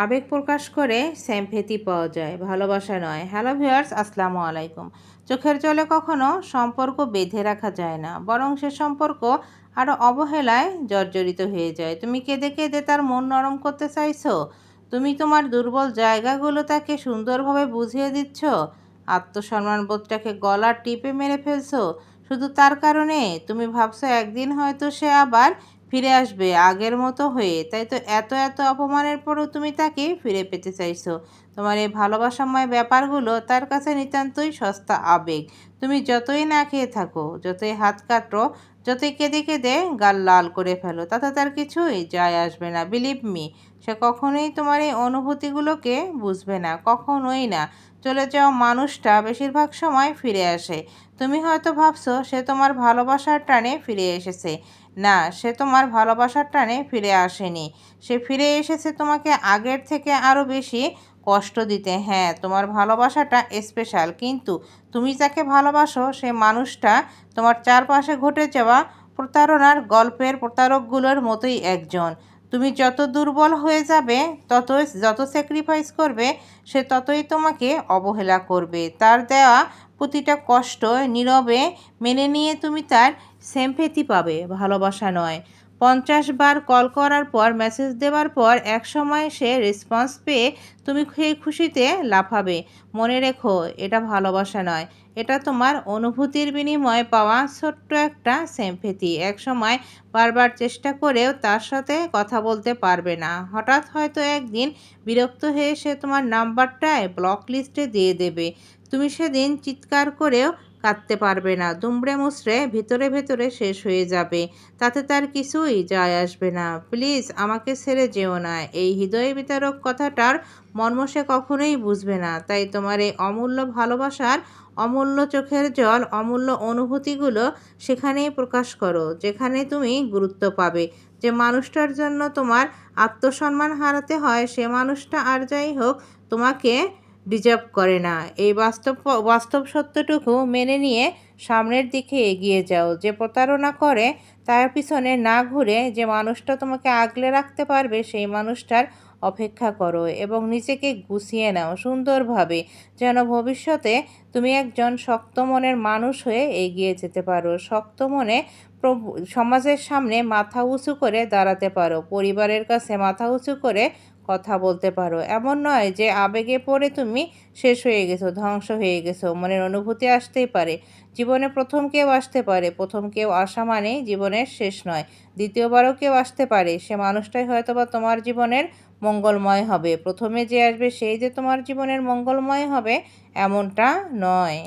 আবেগ প্রকাশ করে স্যাম্পেথি পাওয়া যায়, ভালোবাসা নয়। হ্যালো ভিউয়ার্স, আসসালামু আলাইকুম। চোখের জলে কখনো সম্পর্ক বেঁধে রাখা যায় না, বরং সে সম্পর্ক আরও অবহেলায় জর্জরিত হয়ে যায়। তুমি কেঁদে কেঁদে তার মন নরম করতে চাইছো? তুমি তোমার দুর্বল জায়গাগুলো তাকে সুন্দরভাবে বুঝিয়ে দিচ্ছ? আত্মসম্মান বোধটাকে গলার টিপে মেরে ফেলছো? শুধু তার কারণে? তুমি ভাবছ একদিন হয়তো সে আবার ফিরে আসবে, আগের মতো হয়ে। তাই তো এত এত অপমানের পরও তুমি তাকে ফিরে পেতে চাইছো। তোমার এই ভালোবাসাময় ব্যাপারগুলো তার কাছে নিতান্তই সস্তা আবেগ। তুমি যতই না খেয়ে থাকো, যতই হাত কাটো, যতই কেঁদে কেঁদে গাল লাল করে ফেলো, তাতে তার কিছুই যায় আসবে না। বিলিভ মি সে কখনোই তোমার এই অনুভূতিগুলোকে বুঝবে না, কখনোই না। চলে যাওয়া মানুষটা বেশিরভাগ সময় ফিরে আসে। তুমি হয়তো ভাবছ, সে তোমার ভালোবাসার টানে ফিরে এসেছে। না, সে তোমার ভালোবাসার টানে ফিরে আসেনি। সে ফিরে এসেছে তোমাকে আগের থেকে আরও বেশি কষ্ট দিতে হ্যাঁ তোমার ভালোবাসাটা স্পেশাল কিন্তু তুমি যাকে ভালোবাসো, সে মানুষটা তোমার চারপাশে ঘটে যাওয়া প্রতারণার গল্পের প্রতারকগুলোর মতোই একজন। তুমি যত দুর্বল হয়ে যাবে তত যত স্যাক্রিফাইস করবে, সে ততই তোমাকে অবহেলা করবে। তার দেওয়া প্রতিটা কষ্ট নীরবে মেনে নিয়ে তুমি তার সেমফেতি পাবে। ভালোবাসা নয়। পঞ্চাশ বার কল করার পর, মেসেজ দেওয়ার পর এক সময় সে রেসপন্স পেয়ে তুমি সেই খুশিতে লাফাবে। মনে রেখো, এটা ভালোবাসা নয়। এটা তোমার অনুভূতির বিনিময়ে পাওয়া ছোট্ট একটা সেমফেতি এক সময় বারবার চেষ্টা করেও তার সাথে কথা বলতে পারবে না। হঠাৎ হয়তো একদিন বিরক্ত হয়ে সে তোমার নাম্বারটায় ব্লক লিস্টে দিয়ে দেবে। তুমি সেদিন চিৎকার করেও কাঁদতে পারবে না। দুমড়ে মুচড়ে ভেতরে ভেতরে শেষ হয়ে যাবে। তাতে তার কিছুই যায় আসবে না। প্লিজ, আমাকে ছেড়ে যেও না। এই হৃদয় বিতারক কথাটার মর্ম সে কখনোই বুঝবে না। তাই তোমার এই অমূল্য ভালোবাসার অমূল্য চোখের জল, অমূল্য অনুভূতিগুলো সেখানেই প্রকাশ করো, যেখানে তুমি গুরুত্ব পাবে। যে মানুষটার জন্য তোমার আত্মসম্মান হারাতে হয়, সে মানুষটা আর যাই হোক তোমাকে ডিজার্ভ করে না। এই বাস্তব বাস্তব সত্যটুকু মেনে নিয়ে সামনের দিকে এগিয়ে যাও। যে প্রতারণা করে, তার পিছনে না ঘুরে যে মানুষটা তোমাকে আগলে রাখতে পারবে, সেই মানুষটার অপেক্ষা করো এবং নিজেকে গুছিয়ে নাও সুন্দরভাবে, যেন ভবিষ্যতে তুমি একজন শক্ত মনের মানুষ হয়ে এগিয়ে যেতে পারো। শক্ত মনে সমাজের সামনে মাথা উঁচু করে দাঁড়াতে পারো, পরিবারের কাছে মাথা উঁচু করে কথা বলতে পারো। এমন নয় যে আবেগে পড়ে তুমি শেষ হয়ে গেছো, ধ্বংস হয়ে গেছো, মনের অনুভূতি আসতেই পারে। জীবনে প্রথম কেউ আসতে পারে, প্রথম কেউ আসা মানে জীবনের শেষ নয়, দ্বিতীয়বারও কেউ আসতে পারে। সে মানুষটাই হয়তো বা তোমার জীবনের মঙ্গলময় হবে। প্রথমে যে আসবে সেই যে তোমার জীবনের মঙ্গলময় হবে এমনটা নয়।